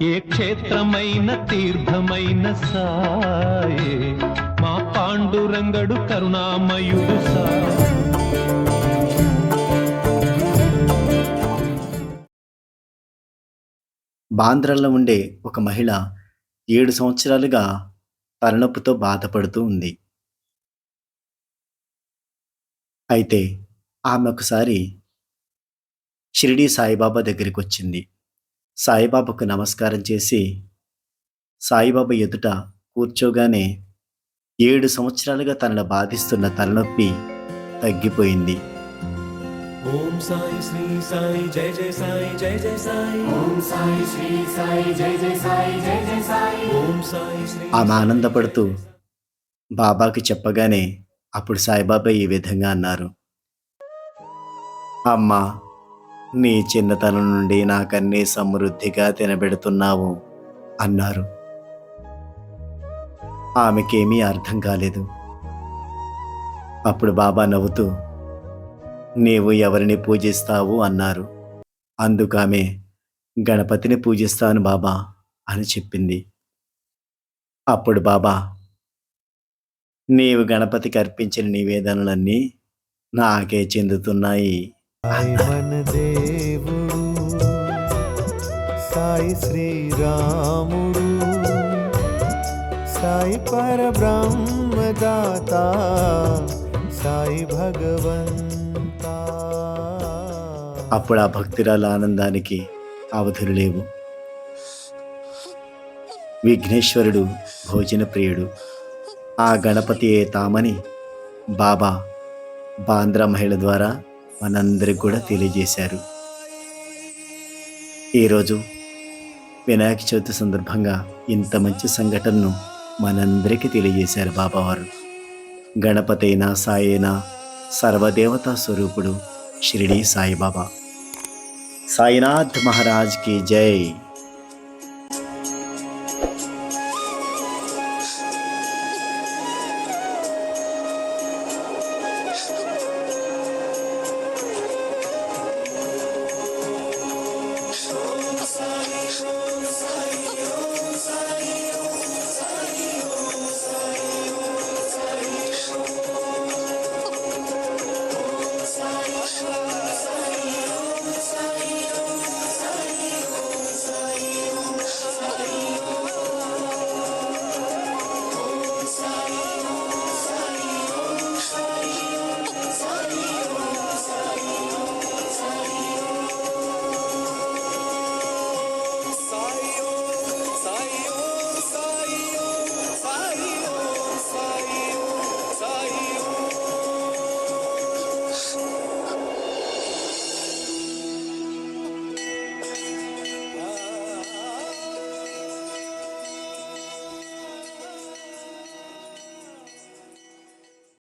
ఏ క్షేత్రమైన తీర్థమైన సాయే మా పాండురంగడు కరుణామయుడు సా బాంద్రాలో ఉండే ఒక మహిళ ఏడు సంవత్సరాలుగా తలనొప్పితో బాధపడుతూ ఉంది. అయితే ఆమె ఒకసారి షిరిడి సాయిబాబా దగ్గరికి వచ్చింది సాయిబాబాకు నమస్కారం చేసి సాయిబాబా ఎదుట కూర్చోగానే ఏడు సంవత్సరాలుగా తనను బాధిస్తున్న తలనొప్పి తగ్గిపోయింది. ఓం సాయి శ్రీ సాయి జయ జయ సాయి జయ జయ సాయి. ఓం సాయి శ్రీ సాయి జయ జయ సాయి జయ జయ సాయి. ఓం సాయి శ్రీ ఆమె ఆనందపడుతూ బాబాకి చెప్పగానే అప్పుడు సాయిబాబా ఈ విధంగా అన్నారు. అమ్మా నీ చిన్నతనం నుండి నాకన్నీ సమృద్ధిగా తినబెడుతున్నావు అన్నారు. ఆమెకేమీ అర్థం కాలేదు. అప్పుడు బాబా నవ్వుతూ నీవు ఎవరిని పూజిస్తావు? అన్నారు. అందుకామె గణపతిని పూజిస్తాను బాబా అని చెప్పింది. అప్పుడు బాబా నీవు గణపతికి అర్పించిన నివేదనలన్నీ నాకే చెందుతున్నాయి. సాయి మన దేవుడు సాయి శ్రీరాముడు సాయి పరబ్రహ్మదాత సాయి భగవంత. అప్పుడు ఆ భక్తురాల ఆనందానికి అవధులు లేవు. విఘ్నేశ్వరుడు భోజన ప్రియుడు ఆ గణపతియే తామని బాబా బాంద్రా మహిళ ద్వారా మనందరికి కూడా తెలియజేశారు. ఈరోజు వినాయక చవితి సందర్భంగా ఇంత మంచి సంఘటనను మనందరికీ తెలియజేశారు బాబావారు. గణపతి అయినా సాయి అయినా సర్వదేవతా స్వరూపుడు షిరిడి సాయిబాబా. సాయినాథ్ మహారాజ్కి జై.